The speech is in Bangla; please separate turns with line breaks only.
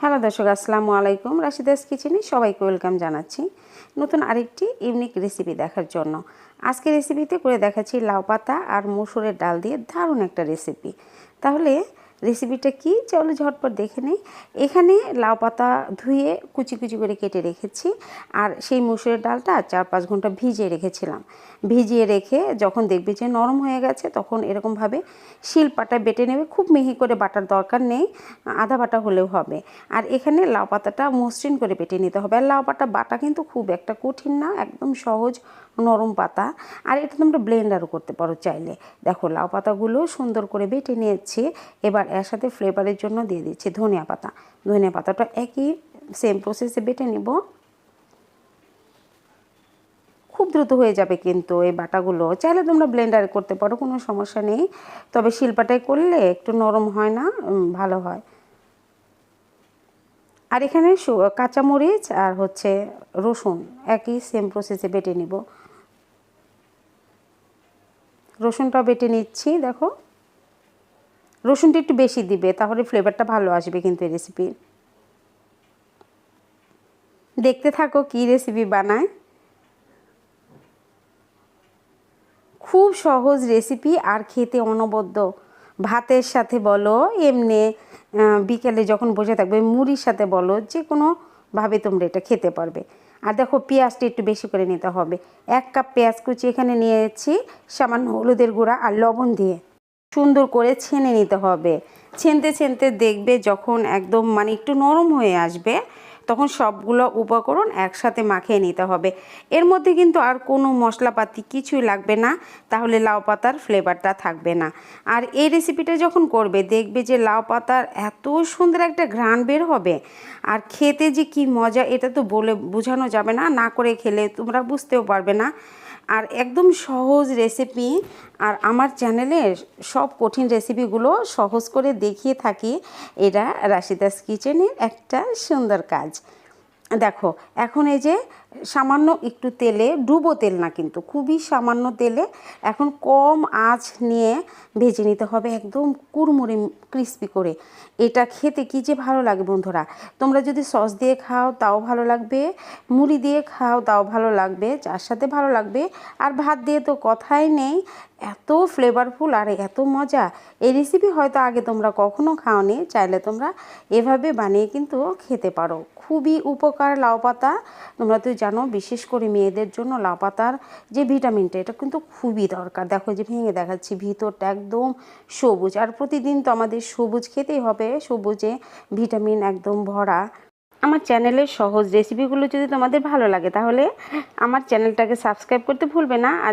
হ্যালো দর্শক, আসসালামু আলাইকুম। রাশিদাস কিচেনে সবাইকে ওয়েলকাম জানাচ্ছি নতুন আরেকটি ইউনিক রেসিপি দেখার জন্য। আজকে রেসিপিতে করে দেখাচ্ছি লাউ পাতা আর মসুরের ডাল দিয়ে দারুণ একটা রেসিপি। তাহলে রেসিপিটা কি? চলো ঝটপট দেখে নেই। এখানে লাউ পাতা ধুয়ে কুচি কুচি করে কেটে রেখেছি। আর সেই মুসুরের ডালটা চার পাঁচ ঘণ্টা ভিজিয়ে রেখেছিলাম। ভিজিয়ে রেখে যখন দেখবে যে নরম হয়ে গেছে, তখন এরকমভাবে শিলপাটা বেটে নেবে। খুব মিহি করে বাটার দরকার নেই আধা বাটা হলেও হবে। আর এখানে লাউ পাতাটা মসৃণ করে বেটে নিতে হবে। আর লাউ পাতা বাটা কিন্তু খুব একটা কঠিন না, একদম সহজ নরম পাতা। আর এটা তোমরা ব্লেন্ডারও করতে পারো চাইলে। দেখো, লাউ পাতাগুলো সুন্দর করে বেটে নিয়েছি। এবার এর সাথে ফ্লেভারের জন্য দিয়ে দিচ্ছি ধনিয়া পাতা। ধনিয়া পাতাটা একই সেম প্রসেসে বেটে নেব। খুব দ্রুত হয়ে যাবে কিন্তু এই বাটাগুলো। চাইলে তোমরা ব্লেন্ডারে করতে পারো, কোনো সমস্যা নেই। তবে শিল্পাটায় করলে একটু নরম হয় না ভালো হয়। আর এখানে কাঁচামরিচ আর হচ্ছে রসুন একই সেম প্রসেসে বেটে নিব। রসুনটা বেটে নিচ্ছি, দেখো। রসুনটা একটু বেশি দিবে, তাহলে ফ্লেভারটা ভালো আসবে কিন্তু এই রেসিপির দেখতে থাকো কি রেসিপি বানায়। খুব সহজ রেসিপি আর খেতে অনবদ্য। ভাতের সাথে বলো, এমনি বিকেলে যখন বসে থাকবে, মুড়ির সাথে বলো যে কোনোভাবে তোমরা এটা খেতে পারবে। আর দেখো পেঁয়াজটা একটু বেশি করে নিতে হবে। এক কাপ পেঁয়াজ কুচি এখানে নিয়েছি, সামান্য হলুদের গুঁড়া আর লবণ দিয়ে। সুন্দর করে ছেনে নিতে হবে। ছেনতে ছেনতে দেখবে যখন একদম মানে একটু নরম হয়ে আসবে, তখন সবগুলো উপকরণ একসাথে মাখিয়ে নিতে হবে। এর মধ্যে কিন্তু আর কোনো মশলাপাতি কিছুই লাগবে না, তাহলে লাউ পাতার ফ্লেভারটা থাকবে না। আর এই রেসিপিটা যখন করবে, দেখবে যে লাউ পাতার এত সুন্দর একটা ঘ্রাণ বের হবে। আর খেতে যে কি মজা, এটা তো বলে বোঝানো যাবে না না করে খেলে তোমরা বুঝতেও পারবে না। আর একদম সহজ রেসিপি আর আমার চ্যানেলে সব কঠিন রেসিপিগুলো সহজ করে দেখিয়ে থাকি, এটা রাশিদাস কিচেনের একটা সুন্দর কাজ। দেখো, এখন এই যে সামান্য একটু তেলে, ডুবো তেল না কিন্তু, খুবই সামান্য তেলে এখন কম আঁচ নিয়ে ভেজে নিতে হবে, একদম কুড়মুড়ে ক্রিস্পি করে। এটা খেতে কি যে ভালো লাগে বন্ধুরা। তোমরা যদি সস দিয়ে খাও, তাও ভালো লাগবে। মুড়ি দিয়ে খাও, তাও ভালো লাগবে। যার সাথে ভালো লাগবে। আর ভাত দিয়ে তো কথাই নেই। এত ফ্লেভারফুল আর এত মজা। এই রেসিপি হয়তো আগে তোমরা কখনো খাওনি, চাইলে তোমরা এভাবে বানিয়ে কিন্তু খেতে পারো। খুবই উপকার লাউ পাতা। তোমরা তো জানো বিশেষ করে মেয়েদের জন্য লাপাতার যে ভিটামিনটা, এটা কিন্তু খুবই দরকার। দেখো যে ভেঙে দেখাচ্ছি, ভিতরটা একদম সবুজ। আর প্রতিদিন তো আমাদের সবুজ খেতেই হবে, সবুজে ভিটামিন একদম ভরা। আমার চ্যানেলের সহজ রেসিপিগুলো যদি তোমাদের ভালো লাগে, তাহলে আমার চ্যানেলটাকে সাবস্ক্রাইব করতে ভুলবে না। আর